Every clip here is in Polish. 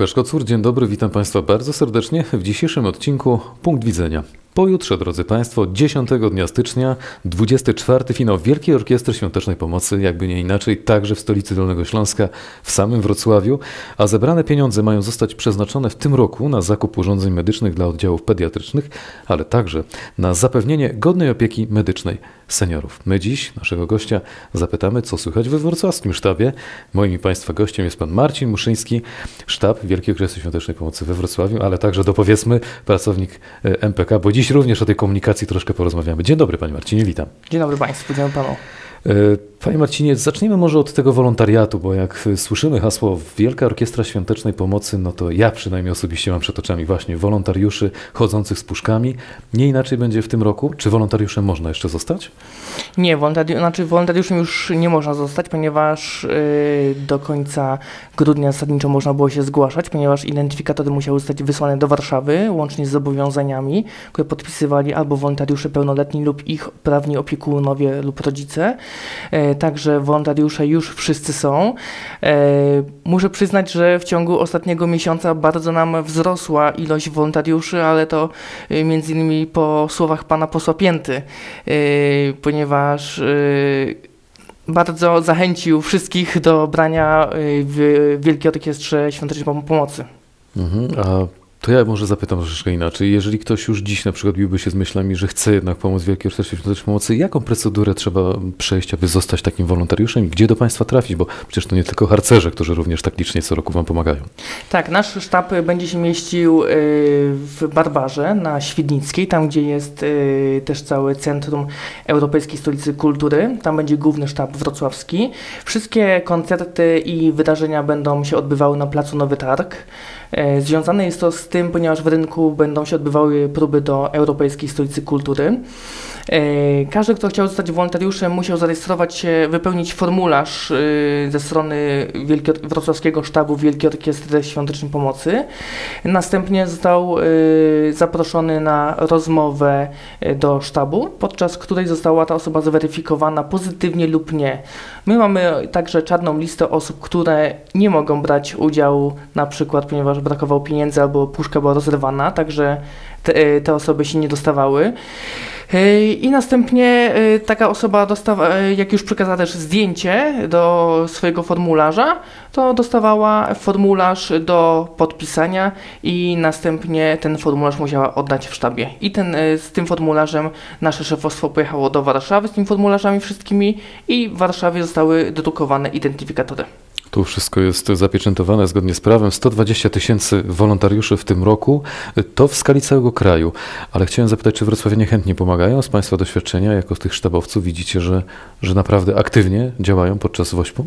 Łukasz Kocur, dzień dobry, witam Państwa bardzo serdecznie w dzisiejszym odcinku Punkt Widzenia. Pojutrze, drodzy Państwo, 10 dnia stycznia, 24 finał Wielkiej Orkiestry Świątecznej Pomocy, jakby nie inaczej, także w stolicy Dolnego Śląska, w samym Wrocławiu, a zebrane pieniądze mają zostać przeznaczone w tym roku na zakup urządzeń medycznych dla oddziałów pediatrycznych, ale także na zapewnienie godnej opieki medycznej seniorów. My dziś naszego gościa zapytamy, co słychać we wrocławskim sztabie. Moim i Państwa gościem jest pan Marcin Muszyński, sztab Wielkiej Orkiestry Świątecznej Pomocy we Wrocławiu, ale także dopowiedzmy pracownik e, MPK, bo dziś również o tej komunikacji troszkę porozmawiamy. Dzień dobry Panie Marcinie, witam. Dzień dobry Państwu, dzień dobry Panu. E, Panie Marcinie, zacznijmy może od tego wolontariatu, bo jak słyszymy hasło Wielka Orkiestra Świątecznej Pomocy, no to ja przynajmniej osobiście mam przed oczami właśnie wolontariuszy chodzących z puszkami. Nie inaczej będzie w tym roku. Czy wolontariuszem można jeszcze zostać? Nie, wolontari znaczy wolontariuszem już nie można zostać, ponieważ yy, do końca grudnia zasadniczo można było się zgłaszać, ponieważ identyfikatory musiały zostać wysłane do Warszawy, łącznie z zobowiązaniami, które podpisywali albo wolontariusze pełnoletni lub ich prawni opiekunowie lub rodzice. Yy, także wolontariusze już wszyscy są. E, muszę przyznać, że w ciągu ostatniego miesiąca bardzo nam wzrosła ilość wolontariuszy, ale to e, między innymi po słowach pana posła Pięty, e, ponieważ bardzo zachęcił wszystkich do brania w Wielkiej Orkiestrze Świątecznej Pomocy. Mhm, a to ja może zapytam troszeczkę inaczej. Jeżeli ktoś już dziś na przykład biłby się z myślami, że chce jednak pomóc Wielkiej Orkiestrze Świątecznej Pomocy, jaką procedurę trzeba przejść, aby zostać takim wolontariuszem i gdzie do Państwa trafić? Bo przecież to nie tylko harcerze, którzy również tak licznie co roku Wam pomagają. Tak, nasz sztab będzie się mieścił y, w Barbarze na Świdnickiej, tam gdzie jest y, też całe Centrum Europejskiej Stolicy Kultury. Tam będzie główny sztab wrocławski. Wszystkie koncerty i wydarzenia będą się odbywały na Placu Nowy Targ. E, związane jest to z tym, ponieważ w rynku będą się odbywały próby do Europejskiej Stolicy Kultury. E, każdy, kto chciał zostać wolontariuszem, musiał zarejestrować się, wypełnić formularz e, ze strony Wielkie, Wrocławskiego Sztabu Wielkiej Orkiestry Świątecznej Pomocy. Następnie został zaproszony na rozmowę do sztabu, podczas której została ta osoba zweryfikowana pozytywnie lub nie. My mamy także czarną listę osób, które nie mogą brać udziału, na przykład ponieważ brakowało pieniędzy albo puszka była rozrywana, także te, te osoby się nie dostawały. I następnie y, taka osoba dostawa, y, jak już przekazała też zdjęcie do swojego formularza, to dostawała formularz do podpisania i następnie ten formularz musiała oddać w sztabie. I ten, y, z tym formularzem nasze szefostwo pojechało do Warszawy z tymi formularzami wszystkimi i w Warszawie zostały dedukowane identyfikatory. Tu wszystko jest zapieczętowane zgodnie z prawem. 120 tysięcy wolontariuszy w tym roku. To w skali całego kraju. Ale chciałem zapytać, czy wrocławianie chętnie pomagają? Z Państwa doświadczenia, jako tych sztabowców, widzicie, że, że naprawdę aktywnie działają podczas WOŚP-u?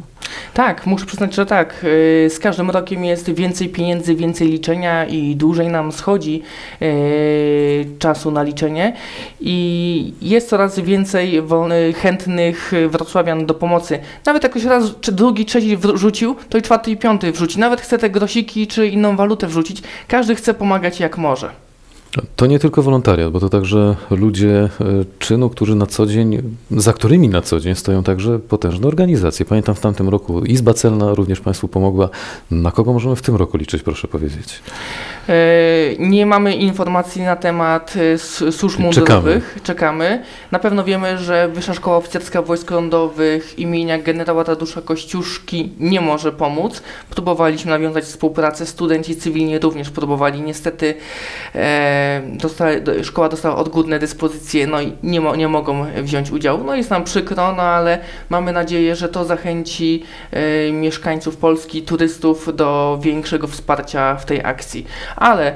Tak, muszę przyznać, że tak. Y, z każdym rokiem jest więcej pieniędzy, więcej liczenia i dłużej nam schodzi y, czasu na liczenie. I jest coraz więcej chętnych wrocławian do pomocy. Nawet jakoś raz, czy drugi, trzeci wrzucić wrzucił, to i czwarty i piąty wrzuci. Nawet chce te grosiki czy inną walutę wrzucić. Każdy chce pomagać jak może. To nie tylko wolontariat, bo to także ludzie e, czynu, którzy na co dzień, za którymi na co dzień stoją także potężne organizacje. Pamiętam w tamtym roku Izba Celna również Państwu pomogła. Na kogo możemy w tym roku liczyć, proszę powiedzieć? E, nie mamy informacji na temat e, służb mundurowych. Czekamy. Czekamy. Na pewno wiemy, że Wyższa Szkoła Oficerska Wojsk Lądowych imienia generała Tadeusza Kościuszki nie może pomóc. Próbowaliśmy nawiązać współpracę, studenci cywilni również próbowali. Niestety szkoła dostała odgórne dyspozycje, no i nie, mo, nie mogą wziąć udziału. No jest nam przykro, no ale mamy nadzieję, że to zachęci e, mieszkańców Polski, turystów do większego wsparcia w tej akcji. Ale e,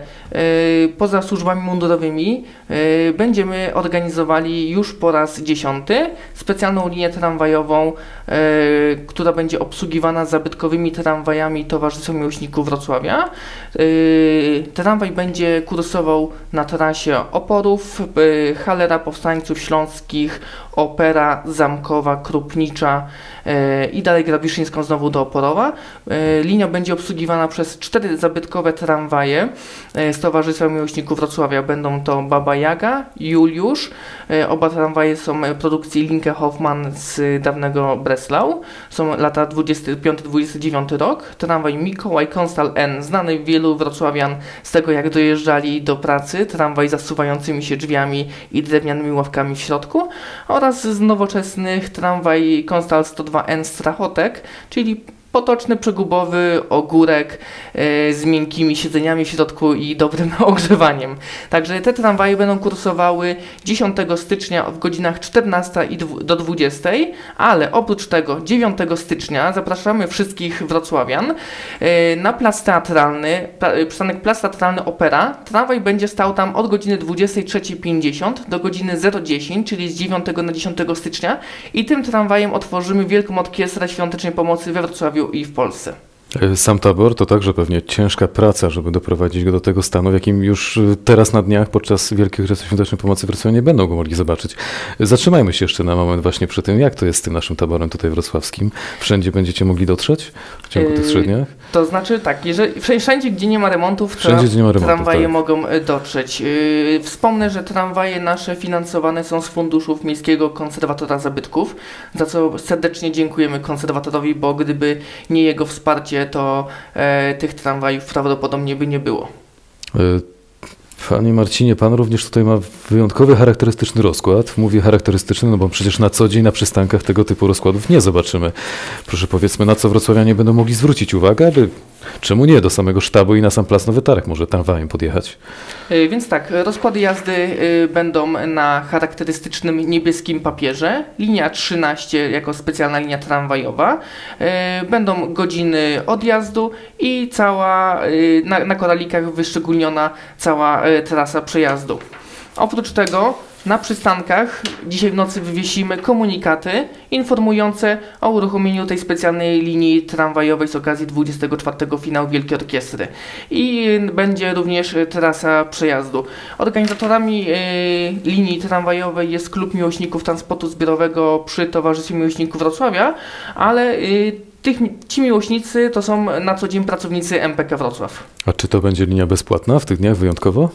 poza służbami mundurowymi e, będziemy organizowali już po raz dziesiąty specjalną linię tramwajową, która będzie obsługiwana zabytkowymi tramwajami Towarzystwa Miłośników Wrocławia. Tramwaj będzie kursował na trasie oporów, Halera Powstańców Śląskich, Opera Zamkowa, Krupnicza y, i dalej Grabiszyńską znowu do Oporowa. Y, linia będzie obsługiwana przez cztery zabytkowe tramwaje z Towarzystwa Miłośników Wrocławia. Będą to Baba Jaga, Juliusz. Oba tramwaje są produkcji Linke Hoffman z dawnego Breslau. Są lata 25-29 rok. Tramwaj Mikołaj Konstal N, znany wielu wrocławian z tego jak dojeżdżali do pracy, tramwaj zasuwającymi się drzwiami i drewnianymi ławkami w środku oraz z nowoczesnych tramwaj Konstal 102N Strachotek, czyli potoczny, przegubowy ogórek e, z miękkimi siedzeniami w środku i dobrym ogrzewaniem. Także te tramwaje będą kursowały 10 stycznia w godzinach 14 i do 20, ale oprócz tego 9 stycznia zapraszamy wszystkich wrocławian e, na plac teatralny, przystanek plac teatralny Opera. Tramwaj będzie stał tam od godziny 23.50 do godziny 0.10, czyli z 9 na 10 stycznia i tym tramwajem otworzymy Wielką Orkiestrę Świątecznej Pomocy we Wrocławiu i w Polsce. E, sam tabor to także pewnie ciężka praca, żeby doprowadzić go do tego stanu, w jakim już e, teraz na dniach podczas Wielkiej Chrystu Świątecznej Pomocy Wrocławia nie będą go mogli zobaczyć. Zatrzymajmy się jeszcze na moment właśnie przy tym, jak to jest z tym naszym taborem tutaj wrocławskim. Wszędzie będziecie mogli dotrzeć w ciągu tych trzech dniach? To znaczy tak, jeżeli, wszędzie gdzie nie ma remontów, gdzie nie ma remontów, tramwaje tak. mogą e, dotrzeć. Wspomnę, że tramwaje nasze finansowane są z funduszów Miejskiego Konserwatora Zabytków, za co serdecznie dziękujemy konserwatorowi, bo gdyby nie jego wsparcie, to e, tych tramwajów prawdopodobnie by nie było. E, panie Marcinie, pan również tutaj ma wyjątkowy, charakterystyczny rozkład. Mówię charakterystyczny, no bo przecież na co dzień na przystankach tego typu rozkładów nie zobaczymy. Proszę powiedzmy, na co wrocławianie będą mogli zwrócić uwagę, aby Czemu nie? Do samego sztabu i na sam Plac Nowy Tarek może tramwajem podjechać. E, więc tak, rozkłady jazdy e, będą na charakterystycznym niebieskim papierze. Linia 13 jako specjalna linia tramwajowa. E, będą godziny odjazdu i cała, na, na koralikach wyszczególniona cała trasa przejazdu. Oprócz tego na przystankach dzisiaj w nocy wywiesimy komunikaty informujące o uruchomieniu tej specjalnej linii tramwajowej z okazji 24 finału Wielkiej Orkiestry. I będzie również trasa przejazdu. Organizatorami y, linii tramwajowej jest Klub Miłośników Transportu Zbiorowego przy Towarzystwie Miłośników Wrocławia, ale y, tych, ci miłośnicy to są na co dzień pracownicy MPK Wrocław. A czy to będzie linia bezpłatna w tych dniach wyjątkowo?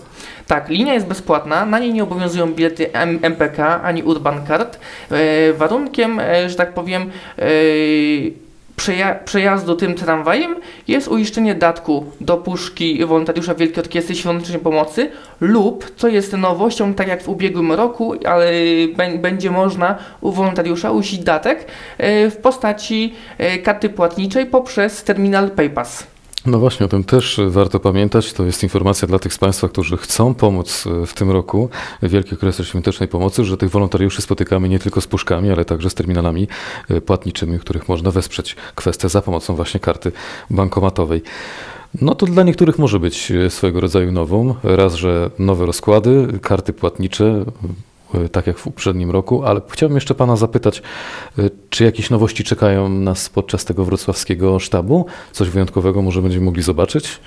Tak, linia jest bezpłatna, na niej nie obowiązują bilety M MPK ani Urban Card. E, warunkiem, e, że tak powiem, e, przeja przejazdu tym tramwajem jest uiszczenie datku do puszki wolontariusza Wielkiej Orkiestry Świątecznej Pomocy lub, co jest nowością, tak jak w ubiegłym roku, ale będzie można u wolontariusza uiścić datek e, w postaci e, karty płatniczej poprzez terminal PayPass. No właśnie, o tym też warto pamiętać. To jest informacja dla tych z Państwa, którzy chcą pomóc e, w tym roku w Wielkiej Okresie Świątecznej Pomocy, że tych wolontariuszy spotykamy nie tylko z puszkami, ale także z terminalami e, płatniczymi, których można wesprzeć kwestię za pomocą właśnie karty bankomatowej. No to dla niektórych może być e, swojego rodzaju nową. Raz, że nowe rozkłady, karty płatnicze, tak jak w poprzednim roku, ale chciałbym jeszcze Pana zapytać, e, czy jakieś nowości czekają nas podczas tego wrocławskiego sztabu? Coś wyjątkowego może będziemy mogli zobaczyć?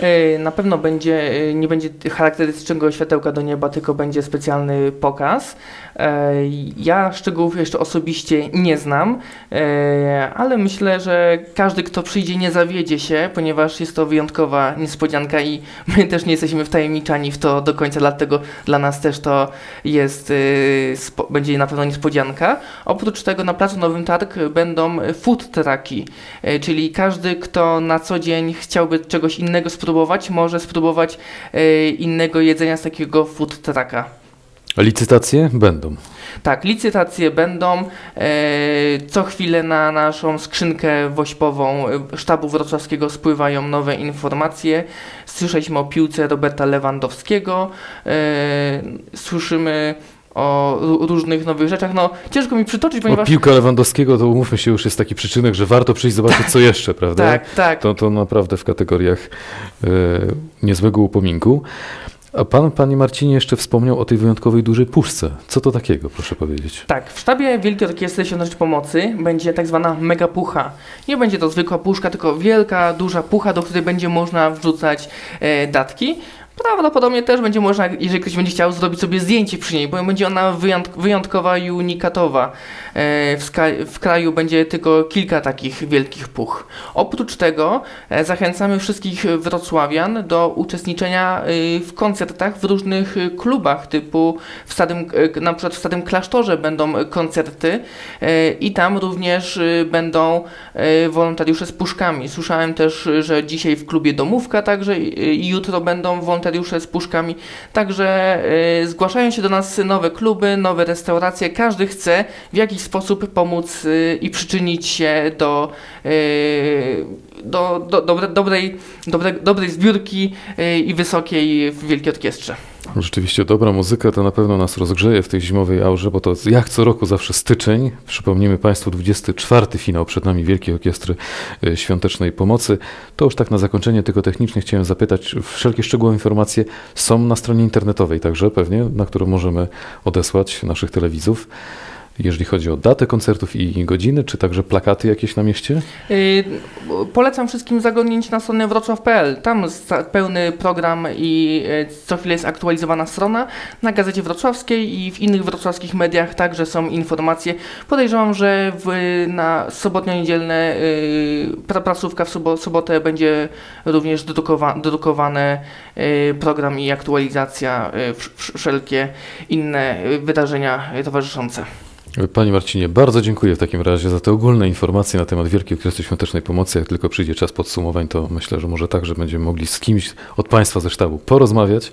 E, na pewno będzie, nie będzie charakterystycznego światełka do nieba, tylko będzie specjalny pokaz. E, ja szczegółów jeszcze osobiście nie znam, e, ale myślę, że każdy, kto przyjdzie, nie zawiedzie się, ponieważ jest to wyjątkowa niespodzianka i my też nie jesteśmy wtajemniczani w to do końca, dlatego dla nas też to jest, e, będzie na pewno niespodzianka. Oprócz tego na Placu Nowym Targ będą food trucki, czyli każdy, kto na co dzień chciałby czegoś innego spróbować, może spróbować innego jedzenia z takiego food trucka. Licytacje będą. Tak, licytacje będą. E, co chwilę na naszą skrzynkę wośpową e, sztabu wrocławskiego spływają nowe informacje. Słyszeliśmy o piłce Roberta Lewandowskiego. E, słyszymy o różnych nowych rzeczach. No, ciężko mi przytoczyć, ponieważ... O piłka Lewandowskiego, to umówmy się, już jest taki przyczynek, że warto przyjść zobaczyć, tak, co jeszcze, prawda? Tak, tak. To, to naprawdę w kategoriach e, niezłego upominku. A pan, panie Marcinie, jeszcze wspomniał o tej wyjątkowej dużej puszce. Co to takiego, proszę powiedzieć? Tak, w sztabie Wielkiej Orkiestry Świątecznej Pomocy będzie tak zwana megapucha. Nie będzie to zwykła puszka, tylko wielka, duża pucha, do której będzie można wrzucać e, datki. Prawdopodobnie też będzie można, jeżeli ktoś będzie chciał zrobić sobie zdjęcie przy niej, bo będzie ona wyjątkowa i unikatowa. E, w, w, kraju będzie tylko kilka takich wielkich puch. Oprócz tego e, zachęcamy wszystkich wrocławian do uczestniczenia e, w koncertach w różnych klubach, typu w Stadym, na przykład w Stadym Klasztorze będą koncerty i tam również będą wolontariusze z puszkami. Słyszałem też, że dzisiaj w klubie Domówka także i jutro będą wolontariusze z puszkami. Także zgłaszają się do nas nowe kluby, nowe restauracje. Każdy chce w jakiś sposób pomóc y, i przyczynić się do, y, do, do, do dobrej, dobre, dobrej zbiórki y, i wysokiej w Wielkiej Orkiestrze. Rzeczywiście dobra muzyka to na pewno nas rozgrzeje w tej zimowej aurze, bo to jak co roku zawsze styczeń. Przypomnijmy Państwu 24 finał przed nami Wielkiej Orkiestry Świątecznej Pomocy. To już tak na zakończenie, tylko technicznie chciałem zapytać, wszelkie szczegółowe informacje są na stronie internetowej także pewnie, na którą możemy odesłać naszych telewizów jeżeli chodzi o datę koncertów i godziny, czy także plakaty jakieś na mieście? Yy, polecam wszystkim zaglądnięcie na stronę wrocław.pl. Tam jest pełny program i yy, co chwilę jest aktualizowana strona. Na Gazecie Wrocławskiej i w innych wrocławskich mediach także są informacje. Podejrzewam, że w, na sobotnio-niedzielne yy, prasówka w sobotę będzie również dedukowane yy, program i aktualizacja, yy, wszelkie inne wydarzenia towarzyszące. Panie Marcinie, bardzo dziękuję w takim razie za te ogólne informacje na temat Wielkiej Okresu Świątecznej Pomocy. Jak tylko przyjdzie czas podsumowań, to myślę, że może także będziemy mogli z kimś od Państwa ze sztabu porozmawiać.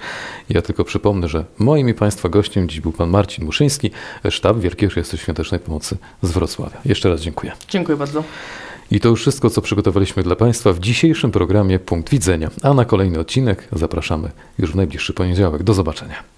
Ja tylko przypomnę, że moim i Państwa gościem dziś był Pan Marcin Muszyński, sztab Wielkiej Okresu Świątecznej Pomocy z Wrocławia. Jeszcze raz dziękuję. Dziękuję bardzo. I to już wszystko, co przygotowaliśmy dla Państwa w dzisiejszym programie Punkt Widzenia. A na kolejny odcinek zapraszamy już w najbliższy poniedziałek. Do zobaczenia.